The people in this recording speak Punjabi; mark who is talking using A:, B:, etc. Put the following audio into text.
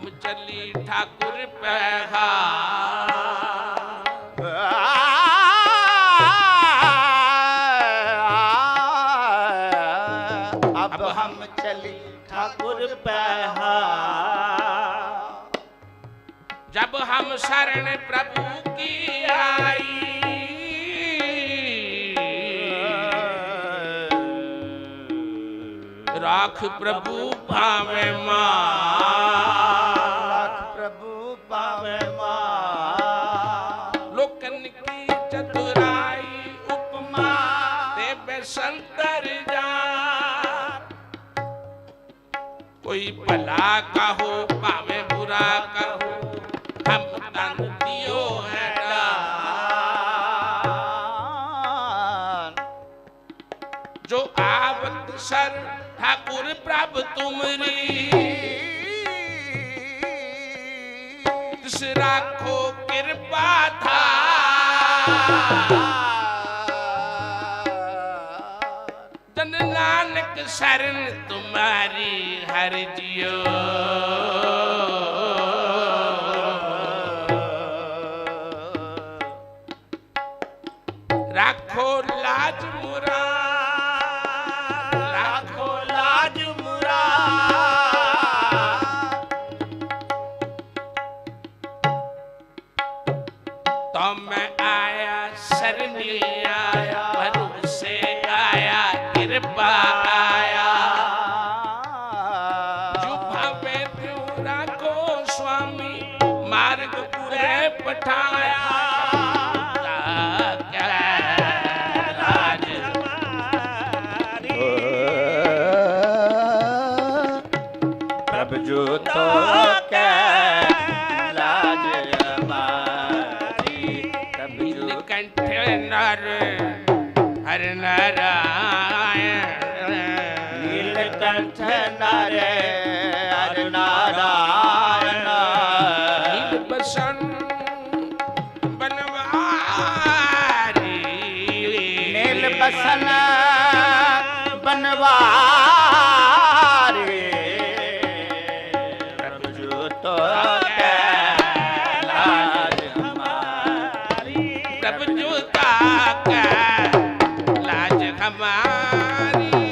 A: हम चली ठाकुर पैहा
B: जब हम शरण प्रभु की आई राख प्रभु भावे मां ते बसंतर जा कोई भला कहो भावे बुरा कहो हम तन दियो है दान। जो आवत सर ठाकुर प्रभ तुमरी तिस राखो कृपा था
A: ਤਨ
B: ਨਾਨਕ ਸਰਨ ਤੁਮਾਰੀ ਹਰ ਜਿਉ।
A: ਰੱਖੋ ਲਾਜ ਮੁਰਾ। ਰੱਖੋ ਲਾਜ ਮੁਰਾ।
B: ਤਾਂ ਮੈਂ ਆਇਆ ਸਰਨੀਆ। ਮਾਰਗ ਪੁਰੇ ਪਠਾਇਆ। ਜੋਤੋ ਕੈ ਲਾਜ ਮਾਰੀ। ਤਬ ਜੋਤ ਹਰ
A: ਨਾਰਾਇਣ। ਨੀਲ
B: ਕੰਠ ਬਸਨ ਬਨਵਾਰੇ ਰਬ ਜੋ
A: ਲਾਜ ਹਮਾਰੀ। ਰਬ ਲਾਜ ਹਮਾਰੀ।